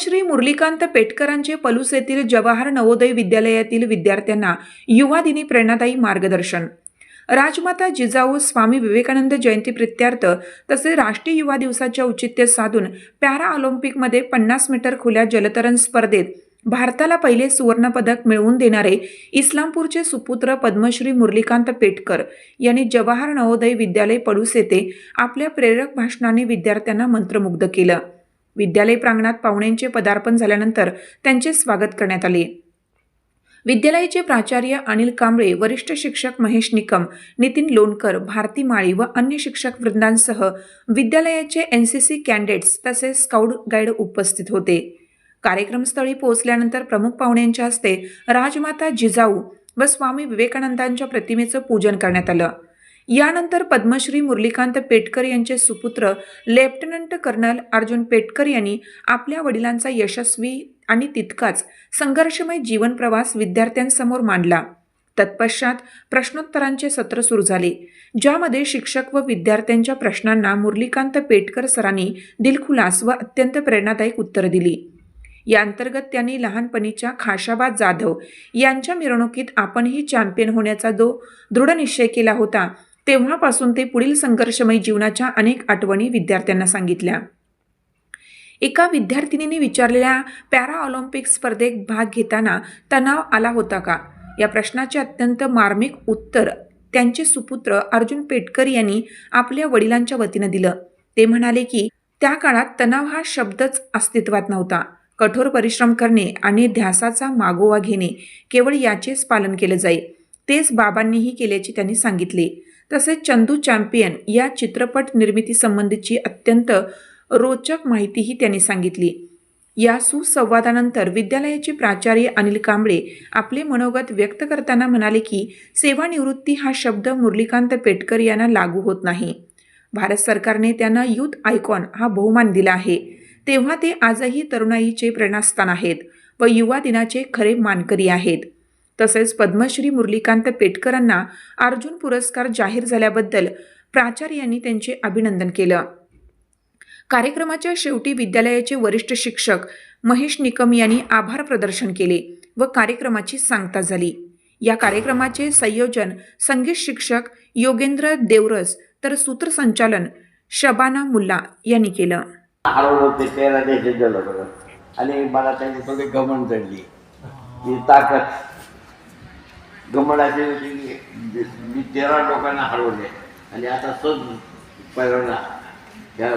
पद्मश्री मुरलीकांत पेटकरांचे पलूस येथील जवाहर नवोदय विद्यालयातील विद्यार्थ्यांना युवा दिनी प्रेरणादायी मार्गदर्शन. राजमाता जिजाऊ स्वामी विवेकानंद जयंती प्रित्यार्थ तसे राष्ट्रीय युवा दिवसाच्या औचित्य साधून पॅरा ऑलिम्पिकमध्ये पन्नास मीटर खुल्या जलतरण स्पर्धेत भारताला पहिले सुवर्णपदक मिळवून देणारे इस्लामपूरचे सुपुत्र पद्मश्री मुरलीकांत पेटकर यांनी जवाहर नवोदय विद्यालय पडूस येथे आपल्या प्रेरक भाषणाने विद्यार्थ्यांना मंत्रमुग्ध केलं. विद्यालय प्रांगणात पाहुण्यांचे पदार्पण झाल्यानंतर त्यांचे स्वागत करण्यात आले. विद्यालयाचे प्राचार्य अनिल कांबळे वरिष्ठ शिक्षक महेश निकम नितीन लोणकर भारती माळी व अन्य शिक्षक वृंदांसह विद्यालयाचे एन सी सी कॅन्डेट्स तसेच स्काउट गाईड उपस्थित होते. कार्यक्रमस्थळी पोहोचल्यानंतर प्रमुख पाहुण्यांच्या हस्ते राजमाता जिजाऊ व स्वामी विवेकानंदांच्या प्रतिमेचं पूजन करण्यात आलं. यानंतर पद्मश्री मुरलीकांत पेटकर यांचे सुपुत्र लेफ्टनंट कर्नल अर्जुन पेटकर यांनी आपल्या वडिलांचा यशस्वी आणि तितकाच संघर्षमय जीवन प्रवास विद्यार्थ्यांसमोर मांडला. तत्पश्चात प्रश्नोत्तरांचे सत्र सुरू झाले ज्यामध्ये शिक्षक व विद्यार्थ्यांच्या प्रश्नांना मुरलीकांत पेटकर सरांनी दिलखुलास व अत्यंत प्रेरणादायक उत्तरं दिली. या अंतर्गत त्यांनी लहानपणीच्या खाशाबा जाधव यांच्या मिरवणुकीत आपणही चॅम्पियन होण्याचा जो दृढ निश्चय केला होता. तेव्हापासून ते पुढील संघर्षमय जीवनाच्या अनेक आठवणी विद्यार्थ्यांना सांगितल्या. एका विद्यार्थिनीने विचारलेल्या पॅरा ऑलिम्पिक स्पर्धेत भाग घेताना तणाव आला होता का? या प्रश्नाचे अत्यंत मार्मिक उत्तर त्यांचे सुपुत्र अर्जुन पेटकर यांनी आपल्या वडिलांच्या वतीनं दिलं. ते म्हणाले की त्या काळात तणाव हा शब्दच अस्तित्वात नव्हता. कठोर परिश्रम करणे आणि ध्यासाचा मागोवा घेणे केवळ याचेच पालन केलं जाईल तेच बाबांनीही केल्याचे त्यांनी सांगितले. तसेच चंदू चॅम्पियन या चित्रपट निर्मितीसंबंधीची अत्यंत रोचक माहितीही त्यांनी सांगितली. या सुसंवादानंतर विद्यालयाचे प्राचार्य अनिल कांबळे आपले मनोगत व्यक्त करताना म्हणाले की सेवानिवृत्ती हा शब्द मुरलीकांत पेटकर यांना लागू होत नाही. भारत सरकारने त्यांना युथ आयकॉन हा बहुमान दिला आहे. तेव्हा ते आजही तरुणाईचे प्रेरणास्थान आहेत व युवा दिनाचे खरे मानकरी आहेत. तसेच पद्मश्री मुरलीकांत पेटकरांना अर्जुन पुरस्कार जाहीर झाल्याबद्दल प्राचार्यांनी त्यांचे अभिनंदन केलं. कार्यक्रमाच्या शेवटी विद्यालयाचे वरिष्ठ शिक्षक महेश निकम यांनी आभार प्रदर्शन केले व कार्यक्रमाची सांगता झाली. या कार्यक्रमाचे संयोजन संगीत शिक्षक योगेंद्र देवरस तर सूत्रसंचालन शबाना मुल्ला यांनी केलं. आणि मला त्यांची थोडी गमन चढली ताकद ताकद गमनाची होती की मी तेरा लोकांना हरवले. आणि आता सज पहिला या